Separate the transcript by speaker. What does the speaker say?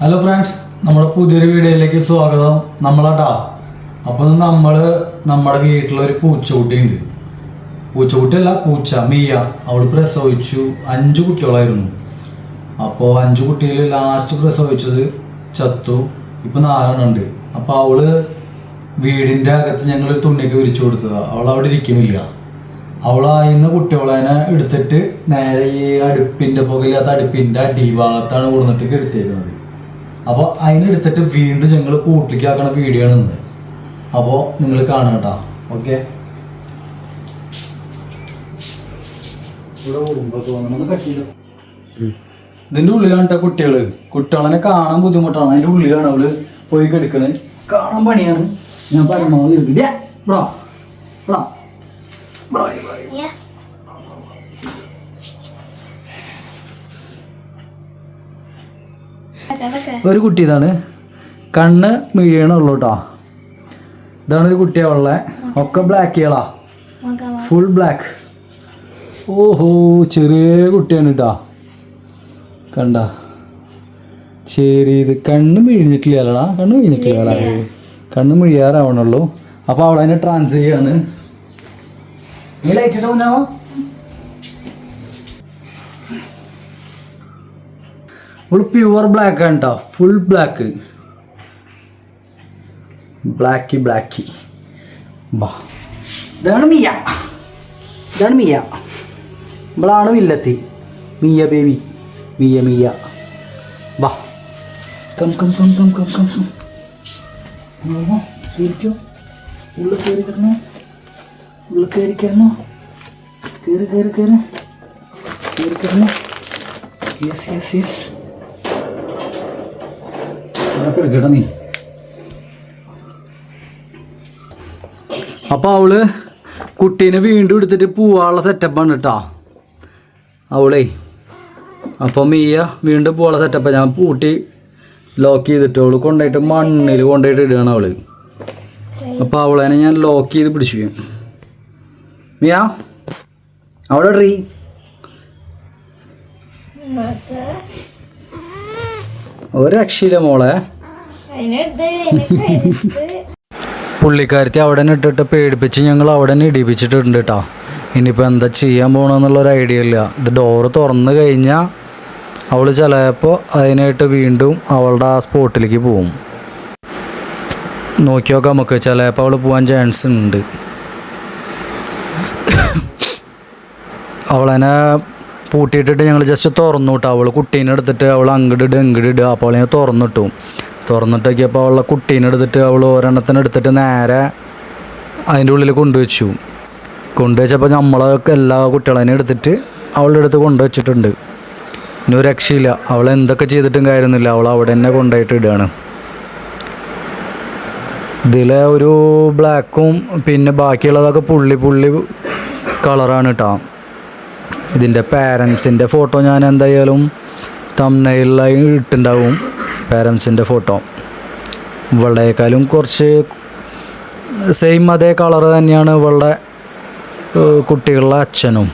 Speaker 1: Hello friends നമ്മുടെ പുതിയൊരു വീഡിയോയിലേക്ക് സ്വാഗതം. നമ്മളാട്ടാ അപ്പോൾ നമ്മൾ നമ്മുടെ വീട്ടിലൊരു പൂച്ചക്കുട്ടിയുണ്ട്. പൂച്ചക്കുട്ടിയല്ല പൂച്ച മിയ. അവൾ പ്രസവിച്ചു അഞ്ച് കുട്ടികളായിരുന്നു. അപ്പോൾ അഞ്ച് കുട്ടിയിൽ ലാസ്റ്റ് പ്രസവിച്ചത് ചത്തു. ഇപ്പോൾ നാലെണ്ണുണ്ട് അപ്പോൾ അവൾ വീടിന്റെ അകത്ത് ഞങ്ങൾ തുണിക്ക് വിരിച്ചു കൊടുത്തതാണ് അവൾ അവിടെ ഇരിക്കുന്നില്ല. അവൾ ആയിന്ന് കുട്ടികളതിനെ എടുത്തിട്ട് നേരെ ഈ അടുപ്പിന്റെ പുകയില്ലാത്ത അടുപ്പിന്റെ അടിഭാഗത്താണ് കൊടുത്തിട്ട് എടുത്തേക്കുന്നത് അപ്പോൾ അതിനെടുത്തിട്ട് വീണ്ടും ഞങ്ങൾ കൂട്ടിലേക്ക് ആക്കണ വീഡിയോ ആണ് ഇന്ന്. അപ്പോൾ നിങ്ങൾ കാണാം കേട്ടോ. ഓക്കെ ഇതിന്റെ ഉള്ളിലാണ് കേട്ടോ കുട്ടികൾ. കുട്ടികളെ കാണാൻ ബുദ്ധിമുട്ടാണ്. അതിന്റെ ഉള്ളിലാണ് അവൾ പോയി കെടുക്കണേ. കാണാൻ പണിയാണ്. ഞാൻ പരമാവധി ബ്രോ. ബ്രോ. ഇവിടാ, ഒരു കുട്ടി ഇതാണ് കണ്ണ് മീഴിയണുള്ളൂ കേട്ടോ ഇതാണ് ഒരു കുട്ടിയാ കുട്ടിയുള്ള ഒക്കെ ബ്ലാക്ക് ചെയ്യളാ ഫുൾ ബ്ലാക്ക് ഓഹോ ചെറിയ കുട്ടിയാണ് കേട്ടോ കണ്ട. ചെറിയത് കണ്ണ് മിഴിഞ്ഞിട്ടില്ലടാ കണ്ണ് മിഴിഞ്ഞിട്ടില്ലടാ കണ്ണ് മിഴിയാറാവണുള്ളൂ. അപ്പോൾ അവളെ ട്രാൻസ്ഫർ ട്രാൻസ് ചെയ്യാണ്. നീ ലൈറ്റ് ഇട്ട് മുന്നാവോ? ഇവൾ പ്യുവർ ബ്ലാക്ക് ആണ് കേട്ടോ ഫുൾ ബ്ലാക്ക് ബ്ലാക്കി ബ്ലാക്കി ബാ. ഇതാണ് മിയ. ഇതാണ് മിയ. ഇവളാണ് വില്ലത്തി. Mia baby Mia Mia. ബാ. Come come come come come come come ശരിക്കോ ഉള്ളിൽ കയറി കിടന്നോ. ഉള്ളിൽ കയറി കിടന്നോ. കയറി കയറി കയറി കയറി കിടന്നോ. യെസ് യെസ് യെസ് നീ അപ്പോൾ അവൾ കുട്ടീനെ വീണ്ടും എടുത്തിട്ട് പോവാനുള്ള സെറ്റപ്പാണ് കേട്ടോ അവളേ അപ്പോൾ മീയ വീണ്ടും പോവാനുള്ള സെറ്റപ്പ് ഞാൻ പൂട്ടി ലോക്ക് ചെയ്തിട്ട് അവൾ കൊണ്ടുപോയിട്ട് മണ്ണിൽ കൊണ്ടുപോയിട്ട് ഇടുകയാണ് അവൾ. അപ്പോൾ അവളെ ഞാൻ ലോക്ക് ചെയ്ത് പിടിച്ചു. മിയ അവിടെ ട്രീ ഒരു രക്ഷയില്ല മോളെ. പുള്ളിക്കാരത്തി അവിടെ ഇട്ടിട്ട് പേടിപ്പിച്ച് ഞങ്ങൾ അവിടെ ഇടിപ്പിച്ചിട്ടുണ്ട് കേട്ടോ. ഇനിയിപ്പോൾ എന്താ ചെയ്യാൻ പോകണമെന്നുള്ളൊരു ഐഡിയ ഇല്ല. ഇത് ഡോറ് തുറന്നു കഴിഞ്ഞാൽ അവൾ ചിലപ്പോൾ അതിനായിട്ട് വീണ്ടും അവളുടെ ആ സ്പോട്ടിലേക്ക് പോവും. നോക്കി നോക്കാം നമുക്ക് ചിലപ്പോൾ അവൾ പോകാൻ ചാൻസ് ഉണ്ട്. അവളെന്നെ പൂട്ടിയിട്ടിട്ട് ഞങ്ങൾ ജസ്റ്റ് തുറന്നു വിട്ടു അവൾ കുട്ടീനെ എടുത്തിട്ട് അവൾ അങ്ങടിടുക ഇങ്ങടിടുക അപ്പോൾ അവളെ തുറന്നിട്ടു. തുറന്നിട്ടൊക്കെയപ്പോൾ അവളെ കുട്ടീനെ എടുത്തിട്ട് അവൾ ഒരെണ്ണത്തിന് എടുത്തിട്ട് നേരെ അതിന്റെ ഉള്ളിൽ കൊണ്ടുവച്ചു. കൊണ്ടുവച്ചപ്പോൾ നമ്മളൊക്കെ എല്ലാ കുട്ടികളെയും എടുത്തിട്ട് അവളുടെ അടുത്ത് കൊണ്ടുവച്ചിട്ടുണ്ട്. ഇനി ഒരു രക്ഷയില്ല. അവൾ എന്തൊക്കെ ചെയ്തിട്ടും കാര്യമൊന്നുമില്ല. അവൾ അവിടെ തന്നെ കൊണ്ടുപോയിട്ട് ഇടുകയാണ്. ഇതിലെ ഒരു ബ്ലാക്കും പിന്നെ ബാക്കിയുള്ളതൊക്കെ പുള്ളി പുള്ളി കളറാണ് കേട്ടോ ഇതിന്റെ പാരൻസിന്റെ ഫോട്ടോ ഞാൻ എന്തായാലും തമ്മയിലായി ഇട്ടുണ്ടാവും പാരൻസിന്റെ ഫോട്ടോ ഇവളുടെക്കാളും കുറച്ച് സെയിം അതേ കളർ തന്നെയാണ് ഇവളുടെ കുട്ടികളുടെ അച്ഛനും.